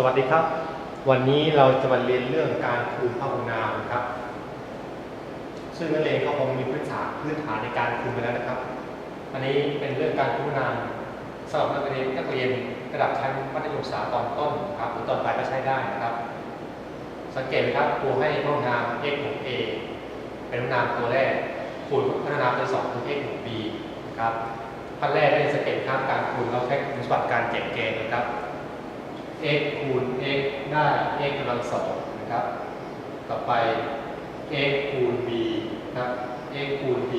สวัสดีครับ วันนี้เราจะมาเรียนเรื่องการคูณพหุนามครับ ซึ่งนักเรียนเขาคงมีพื้นฐานพื้นฐานในการคูณไปแล้วนะครับ อันนี้เป็นเรื่องการคูณนามสำหรับนักเรียนนักเรียนระดับชั้นมัธยมศึกษาตอนต้นครับหรือตอนปลายก็ใช้ได้นะครับ สังเกตไหมครับครูให้พหุนาม x บวก a เป็นพหุนามตัวแรกคูณพหุนามตัวสองคือ x บวก b นะครับขั้นแรกได้สังเกตครับการคูณเราใช้คุณสมบัติการแจกแกนนะครับ x คูณ x ได้ x กำลังสองนะครับ ต่อไป x คูณ b นะครับ x คูณ b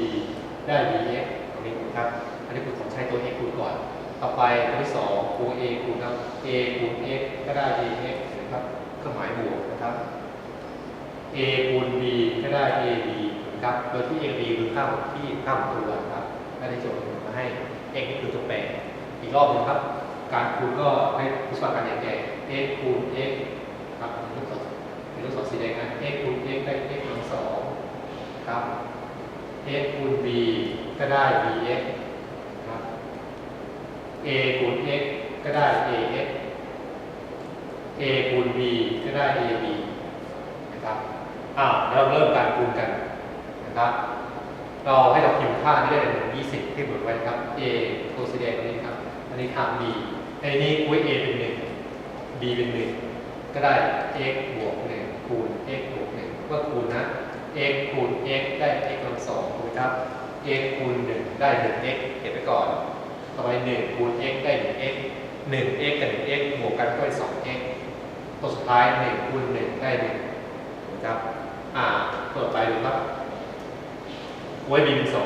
ได้ bx ตรงนี้นะครับ อันนี้คุณผมใช้ตัว x คูณก่อน ต่อไปตัวที่สองคูณ a คูณครับ a คูณ x ก็ได้ ax นะครับเครื่องหมายบวกนะครับ a คูณ b ก็ได้ ab นะครับ โดยที่ ab คือค่าของที่ค่าของตัวนะครับได้โจทย์มาให้ x นี่คือตัวแปร อีกรอบหนึงครับ การคูณก็ให้คุณสมบัติการแยกๆ x คูณ x ครับเป็นลูกศรเป็นลูกศรสีแดงนะ x คูณ x ได้ x กลงสองครับ x คูณ b ก็ได้ bx ครับ a คูณ x ก็ได้ ax a คูณ b ก็ได้ ab นะครับอ้าวแล้วเราเริ่มการคูณกันนะครับเราให้เราพิมพ์ค่านี้ได้เป็น20 ที่บทไว้ครับ a ตัวสีแดงตรงนี้ครับอันนี้ค่า b อันนี้คุย a เป็น1 b เป็น1ก็ได้ x บวก1คูณ x บวก1เมื่อคูณนะ x คูณ x ได้ x กำลังสองถูกไหมครับ x คูณ1ได้ 1x เก็บไว้ก่อน ต่อไป1คูณ x ได้ 1x 1x กับ 1x บวกกันก็ได้ 2x ตัวสุดท้าย1คูณ1ได้1ถูกไหมครับ อ่า เปิดไปดูครับไว้ b เป็น2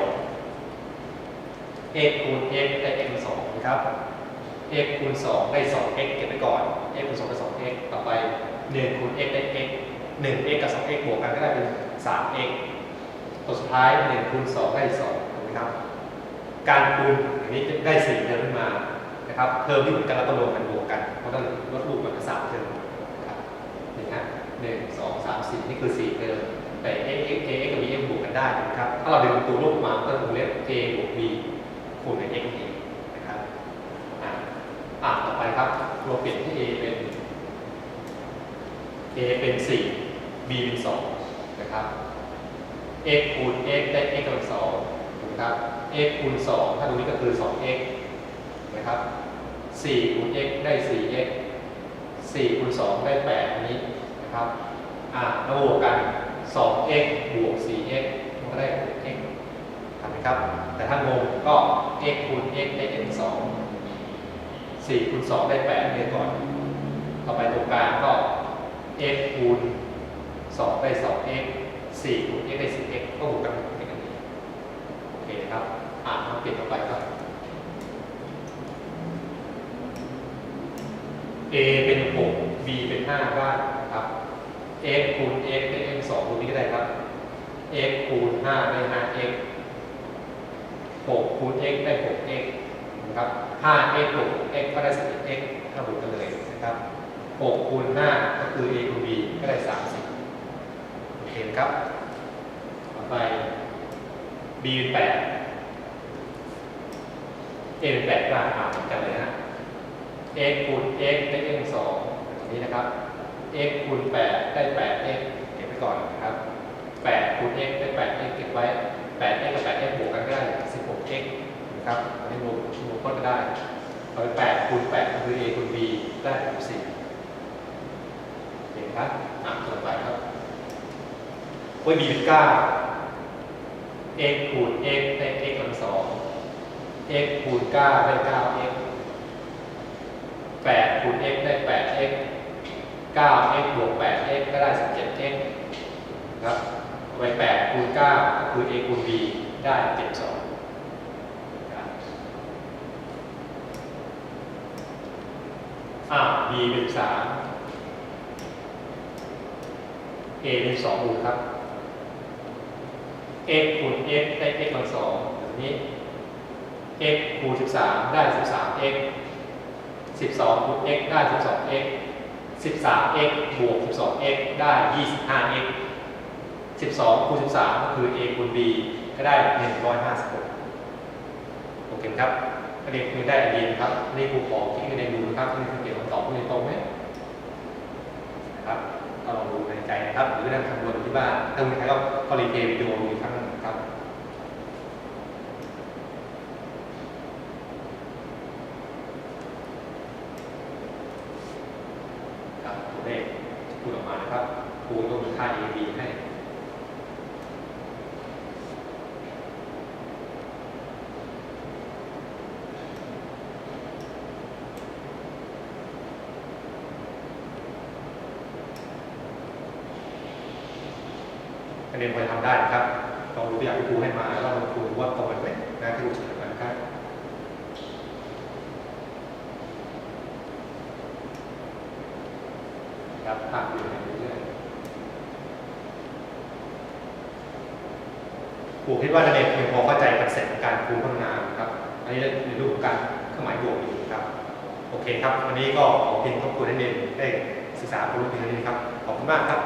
x คูณ x ได้ x เป็น2นะครับ x คูณ2ได้ 2x เก็บไว้ก่อน x คูณ2ได้ 2x ต่อไป 1 คูณ x ได้ x 1x กับ 2x บวกกันก็ได้เป็น 3x ตัวสุดท้าย 1 คูณ 2 ได้ 2ถูกไหมครับ การคูณอย่างนี้จะได้ 4เทอมขึ้นมานะครับเทอมที่เหมือนกันแล้วก็รวมกันบวกกันเพราะต้องลดรูปมันเป็น3เทอมนะครับนี่ฮะ1 2 3 4นี่คือ4เทอมแต่ x x a x กับ b x บวกกันได้นะครับ ถ้าเราดึงตัวรูปมาก็จะเรียก a บวก b คูณกับ x เอง ครับเราเปลี่ยนที่ a เป็น a เป็น 4 b เป็น 2 นะครับ x คูณ x ได้ x กำลังสองถูกครับ x คูณ 2 ถ้าตรงนี้ก็คือ 2x นะครับ 4 คูณ x ได้ 4x 4คูณ 2 ได้ 8 อันนี้นะครับ อ่าแล้วบวกกัน 2x บวก 4x มันก็ได้ 6x ทำไหมครับ แต่ถ้างงก็ x คูณ x ได้ x 2 4คูณ2ได้8เรียก่อน ต่อไปตรงกลางก็ x คูณ2ได้ 2x 4คูณ x ได้ 4x ก็บวกกันเป็นกันนี้โอเคครับ อ่านมาเปลี่ยนต่อไปครับ a เป็น 6 b เป็น5ได้ครับ x คูณ x ได้ x 2ตรงนี้ก็ได้ครับ x คูณ5ได้ 5x 6คูณ x ได้ 6x นะครับ 5x บวก x ก็ได้ 11x ถ้าบวกกันเลยนะครับ6คูณ5ก็คือ a คูณ b ก็ได้ 30 โอเคครับ ต่อไป b เป็น 8 a เป็น8ได้อ่านเหมือนกันเลยนะ x คูณ x ได้ x 2ตรงนี้นะครับ x คูณ 8 ได้ 8x เก็บไว้ก่อนนะครับ 8 คูณ x ได้ 8x เก็บไว้ 8x กับ 8x บวกกันก็ได้ 16x ครับอันนี้บวกบวกก็ได้ร้อยแปดคูณแปดคือ a คูณ b ได้สิบสี่เห็นครับอะต่อไปครับเว้ย b เป็นเก้า x คูณ x ได้ x กำลังสอง x คูณเก้าได้เก้า x แปดคูณ x ได้แปด x เก้า x บวกแปด x ก็ได้สิบเจ็ด x ครับไปแปดคูณเก้าก็คือ a คูณ b ได้เจ็ดสอง อ่า b เป็น3 a เป็น2ดูครับ x คูณ x ได้ x กำลังสองแบบนี้ x คูณ13 ได้ 13x 12คูณ x ได้ 12x 13x บวก 12x ได้ 25x 12คูณ13 ก็คือ a คูณ b ก็ได้ 156โอเคครับประเด็นคือได้อันเดียนครับ นี่ครูขอที่คะแนนดูนะครับนี่เกี่ยว ตรงไหมนะครับก็ลองดูในใจนะครับ หรือนั่งคำนวณที่บ้านทั้งนี้ก็ก็ลีเกย์วิดีโออีกครั้งนะครับครับตัวเลขพูดออกมานะครับคูณตรงค่า a b ให้ คะแนนพอจะทำได้นะครับลองดูตัวอย่างที่ครูให้มาแล้วลองดูว่าตรงกันไหมนะที่ครูเฉลยมานะครับครับภาพอยู่ในเรื่อยๆครูคิดว่านักเรียนเพียงพอเข้าใจคอนเซ็ปต์ของการคูพัฒนานครับ อันนี้ในรูปของการเครื่องหมายบวกอยู่ครับ โอเคครับ วันนี้ก็ขอเพียงทบทวนให้เรียนได้ศึกษาความรู้เพียงเท่านี้ครับ ขอบคุณมากครับ